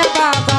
রে বাবা।